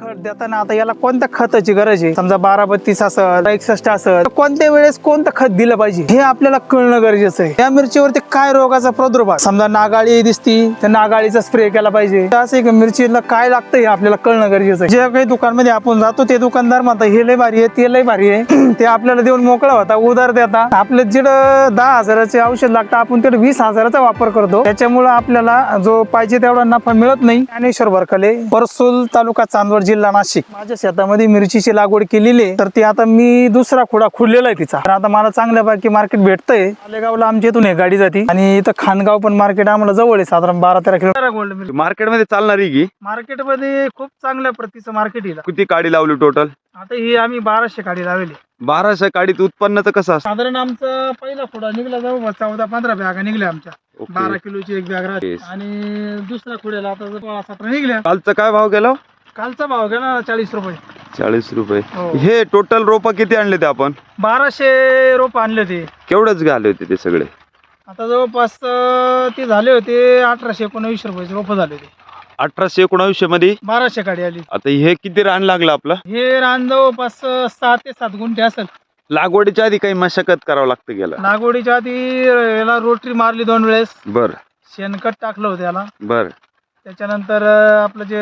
खत देताना आता याला कोणत्या खताची गरज आहे? समजा बारा बत्तीस असेल एकसष्ट असेल कोणत्या वेळेस कोणतं खत दिलं पाहिजे? हे आपल्याला कळणं गरजेचं आहे. या मिरचीवरती काय रोगाचा प्रादुर्भाव? समजा नागाळी दिसती तर नागाळीचा स्प्रे केला पाहिजे. तर असं एक की मिरचीला काय लागतं हे आपल्याला कळणं गरजेचं आहे. जे काही दुकानमध्ये आपण जातो ते दुकानदार म्हणतात हे लय भारी आहे ते लय भारी आहे. ते आपल्याला देऊन मोकळा होता उदार देता. आपलं जिथं दहा हजाराचे औषध लागतं आपण तिथे वीस हजाराचा वापर करतो. त्याच्यामुळे आपल्याला जो पाहिजे तेवढा नफा मिळत नाही. ज्ञानेश्वर भरकले परसूल तालुका चांदवड जिल्हा नाशिक. माझ्या शेतामध्ये मिरचीची लागवड केलेली आहे. तर ती आता मी दुसरा खुडा खुडलेला आहे तिचा. तर आता मला चांगल्यापैकी मार्केट भेटतंय. आलेगावला आमच्या इथून एक गाडी जाते. आणि इथं खानगाव पण मार्केट आम्हाला जवळ आहे. साधारण बारा तेरा किलो गोल्ड मिल मार्केटमध्ये चालणारी की मार्केटमध्ये खूप चांगल्या प्रतीचं मार्केट येईल किती काडी लावली टोटल आता ही आम्ही बाराशे गाडी लावली. बाराशे काडीत उत्पन्नाचं कसं असतं? साधारण आमचा पहिला खुडा निघला जवळ चौदा पंधरा बॅगा निघल्या आमच्या. बारा किलोची एक बॅग राहते. आणि दुसऱ्या खुड्याला आता सतरा निघल्या. कालचा काय भाव गेला कालचा भाव गेला चाळीस रुपये? चाळीस रुपये. हो. हे टोटल रोप किती आणले ते आपण? बाराशे रोप आणले ते. केवढेच घाले होते ते सगळे? आता जवळपास अं, ते झाले होते अठराशे एकोणवीस रुपयाचे रोप झाले ते अठराशे एकोणावीसशे मध्ये? बाराशे गाडी आली. आता हे किती रान लागलं आपलं? हे रान जवळपास अं, सहा ते सात गुंठे असेल. लागवडीच्या आधी काही मशागत करावं लागतं गेला लागवडीच्या आधी याला रोटरी मारली दोन वेळेस. बर. शेणखत टाकलं होतं याला. बर. त्याच्यानंतर अं, आपलं जे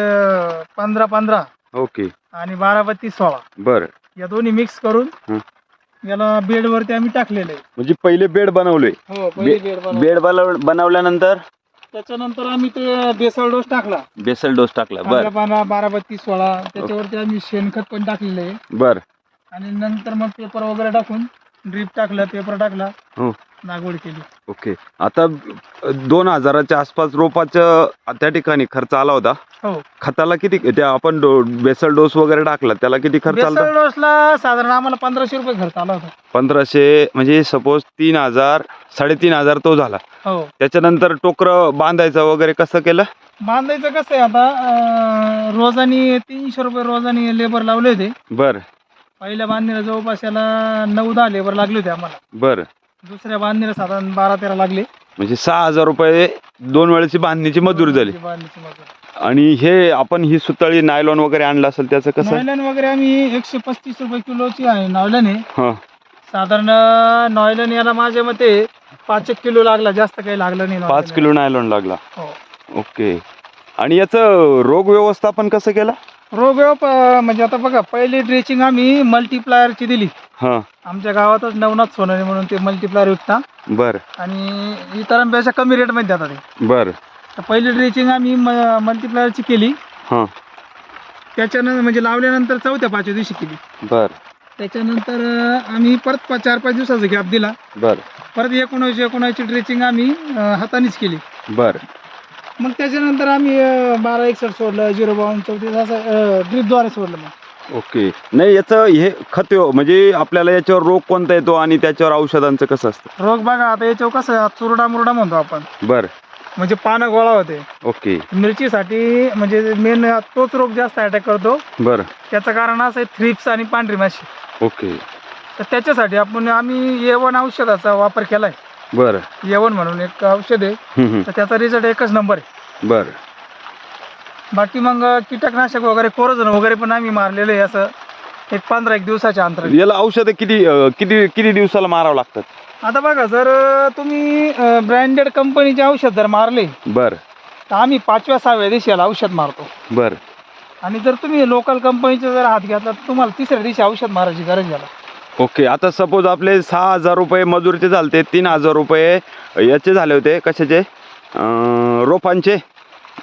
पंधरा पंधरा ओके. आणि बारा बत्तीस सोळा बर. या दोन्ही मिक्स करून हं. याला बेड वरती आम्ही टाकलेलं. आहे म्हणजे पहिले बेड बनवले. हो पहिले बेड बनवलं. बेड बनवल्यानंतर? त्याच्यानंतर आम्ही ते बेसल डोस टाकला. बेसल डोस टाकला. बर. पंधरा बारा बारा बत्तीस सोळा त्याच्यावरती आम्ही शेणखत पण टाकलेलं. आहे बर. आणि नंतर मग पेपर वगैरे टाकून ड्रीप टाकला पेपर टाकला. हो. लागवड केली. ओके. आता दोन हजाराच्या आसपास रोपाचं त्या ठिकाणी खर्च आला होता. हो. खताला किती त्या आपण बेसल डोस वगैरे टाकला त्याला किती खर्च आला? बेसल डोसला साधारण आम्हाला पंधराशे रुपये खर्च आला होता. पंधराशे म्हणजे सपोज तीन हजार साडेतीन हजार तो झाला. हो. त्याच्यानंतर टोकरं बांधायचं वगैरे कसं केलं? बांधायचं कसं आहे आता अं, रोजानी तीनशे रुपये रोजानी लेबर लावले होते. बर. पहिल्या बांधणीला जवळपास याला नऊ दहा लेबर लागले होते आम्हाला. बर. दुसऱ्या बांधणीला साधारण बारा तेरा लागले. म्हणजे सहा हजार रुपये दोन वेळेची बांधणीची मजूर झाली. बांधणीची मजूर. आणि हे आपण ही सुतळी नायलॉन वगैरे आणलं असेल त्याचं कसं? नॉयलन वगैरे आम्ही एकशे पस्तीस रुपये किलोची आहे नॉयलन आहे. हा. साधारण नॉयलन याला माझ्या मते पाच एक किलो लागला जास्त काही लागलं नाही पाच. किलो नायलॉन लागला. हो. ओके. आणि याचं रोग व्यवस्थापन कसं केलं? रोग प- म्हणजे आता बघा पहिली ड्रेचिंग आम्ही मल्टीप्लायरची दिली. हा. आमच्या गावातच नवनाथ सोनारी म्हणून ते मल्टीप्लायर विकता बर. आणि इतरांपेक्षा कमी रेटमध्ये देतात ते. बर. तर पहिली ड्रेचिंग आम्ही मल्टीप्लायरची केली. हा. त्याच्यानंतर म्हणजे लावल्यानंतर चौथ्या पाचव्या दिवशी केली. बर. त्याच्यानंतर अं, आम्ही परत पा- चार पाच दिवसाचा गॅप दिला. बर. परत एकोणावीस एकोणावीसची ड्रेचिंग आम्ही अं, हातानेच केली. बर. मग त्याच्यानंतर आम्ही अं, बारा एकसठ सोडलं झिरो बावन्न चौतीस असं ड्रीपद्वारे सोडलं मग. ओके. नाही याचं हे खत म्हणजे आपल्याला याच्यावर रोग कोणता येतो आणि त्याच्यावर औषधांचं कसं असतं? रोग बघा आता याच्यावर कसं आहे, चुरडा मुरडा म्हणतो आपण. बर. म्हणजे पानं गोळा होते. ओके. मिरचीसाठी म्हणजे मेन तोच रोग जास्त अटॅक करतो. बर. त्याचं कारण असं आहे थ्रिप्स आणि पांढरी माशी. ओके. तर त्याच्यासाठी आपण आम्ही ए वन औषधाचा वापर केलाय. बर. ए वन म्हणून एक औषध आहे. हम्म, हम्म. तर त्याचा रिझल्ट एकच नंबर आहे. बर. बाकी मग कीटकनाशक वगैरे कोरोजन वगैरे पण आम्ही मारलेलं आहे असं. एक पंधरा एक दिवसाच्या अंतर याला औषधं किती अं, किती किती दिवसाला मारावं लागतात? आता बघा जर तुम्ही ब्रँडेड कंपनीचे औषध जर मारले बर. तर आम्ही पाचव्या सहाव्या दिवशी याला औषध मारतो. बर. आणि जर तुम्ही लोकल कंपनीचे जर हात घेतला तर तुम्हाला तिसऱ्या दिवशी औषध मारायची गरज झाला ओके आता सपोज आपले सहा हजार रुपये मजुरीचे झालते तीन हजार रुपये याचे झाले होते कशाचे? अं, रोपांचे?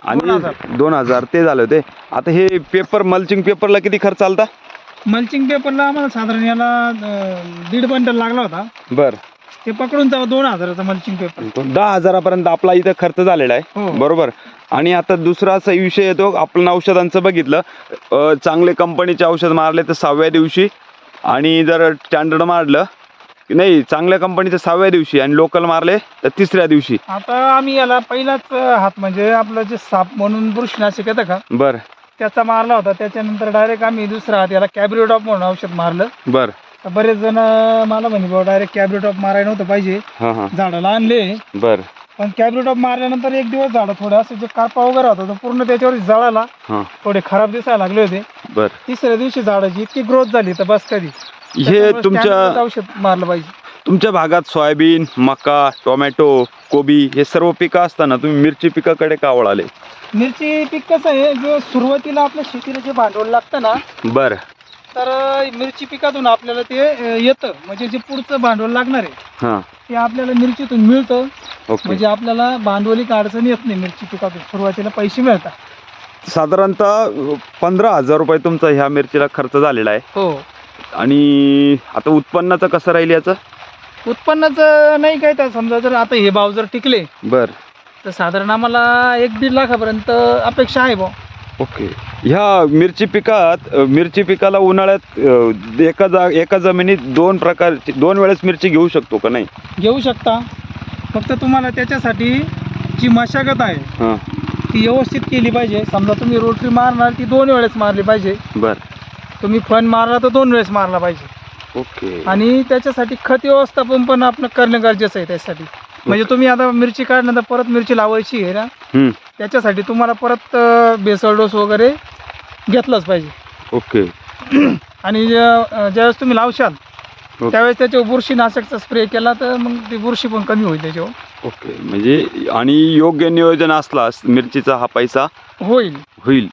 आणि. दोन हजार ते झाले होते आता हे पेपर मल्चिंग पेपरला किती खर्च आलता? मल्चिंग पेपरला आम्हाला साधारण याला अं, दीड बंडल लागला होता. बर. ते पकडून जावं दोन हजाराचा मल्चिंग पेपर दहा हजारापर्यंत आपला इथं खर्च झालेला आहे. हो. बरोबर. आणि आता दुसरा असा विषय येतो आपण औषधांचं बघितलं. अं, चांगले कंपनीचे औषध मारले तर सहाव्या दिवशी. आणि जर स्टँडर्ड मारलं नाही चांगल्या कंपनीचं सहाव्या दिवशी आणि लोकल मारले तर तिसऱ्या दिवशी. आता आम्ही याला पहिलाच हात म्हणजे आपलं जे साप म्हणून बुरशीनाशक येतं का? बर. त्याचा मारला होता. त्याच्यानंतर डायरेक्ट आम्ही दुसरा हात याला कॅब्रिओटॉप म्हणून औषध मारलं. बर. तर बरेच जण मला म्हणे बाबा डायरेक्ट कॅब्रिओटॉप मारायला नव्हतं पाहिजे. हां हां. झाडाला आणले. बर. पण कॅब्रिओटॉप मारल्यानंतर एक दिवस झाडं थोडं असं जे कारपा वगैरे होता तो पूर्ण त्याच्यावर जळाला. हां. थोडे खराब दिसायला लागले होते. बर. तिसऱ्या दिवशी झाडाची इतकी ग्रोथ झाली तर बस कधी? हे त्याच्यामुळे तुमच्या औषध मारलं पाहिजे. तुमच्या भागात सोयाबीन मका टोमॅटो कोबी हे सर्व पिकं असताना तुम्ही मिरची पिकाकडे का वळाले? मिरची पीक कसं आहे जो सुरुवातीला आपल्या शेतीला जे भांडवल लागतं ना बर. तर अं, मिरची पिकातून आपल्याला ते अं, येतं. म्हणजे जे पुढचं भांडवल लागणार आहे हां. ते आपल्याला मिरचीतून मिळतं. ओके. म्हणजे आपल्याला भांडवलिक अडचण येत नाही मिरची पिकातून. सुरुवातीला पैसे मिळतात. साधारणतः पंधरा हजार रुपये तुमचा ह्या मिरचीला खर्च झालेला आहे. हो. आणि आता उत्पन्नाचं कसं राहील याचं? उत्पन्नाचं नाही काय तर समजा जर आता हे भाव जर टिकले बर. तर साधारण आम्हाला एक दीड लाखापर्यंत अपेक्षा आहे भाऊ. ओके. ह्या मिरची पिकात अ, मिरची पिकाला उन्हाळ्यात अ, एका जा एका जमिनीत दोन प्रकारची दोन वेळेस मिरची घेऊ शकतो का नाही? घेऊ शकता. फक्त तुम्हाला त्याच्यासाठी जी मशागत आहे हां. ती व्यवस्थित केली पाहिजे. समजा तुम्ही रोटरी मारणार ती दोन वेळेस मारली पाहिजे. बर. तुम्ही फन मारला तर दोन वेळेस मारला पाहिजे. ओके. आणि त्याच्यासाठी खत व्यवस्थापन पण आपण करणं गरजेचं आहे त्यासाठी. म्हणजे तुम्ही आता मिरची काढल्यानंतर परत मिरची लावायची आहे ना? हम्म, त्याच्यासाठी तुम्हाला परत अं, बेसळ डोस वगैरे घेतलाच पाहिजे. ओके. आणि ज्या- अं, ज्यावेळेस तुम्ही लावशाल. त्यावेळेस त्याच्यावर बुरशीनाशकचा स्प्रे केला तर मग ती बुरशी पण कमी होईल त्याच्यावर. ओके. म्हणजे आणि योग्य नियोजन असलास मिरचीचा हा पैसा होईल. होईल.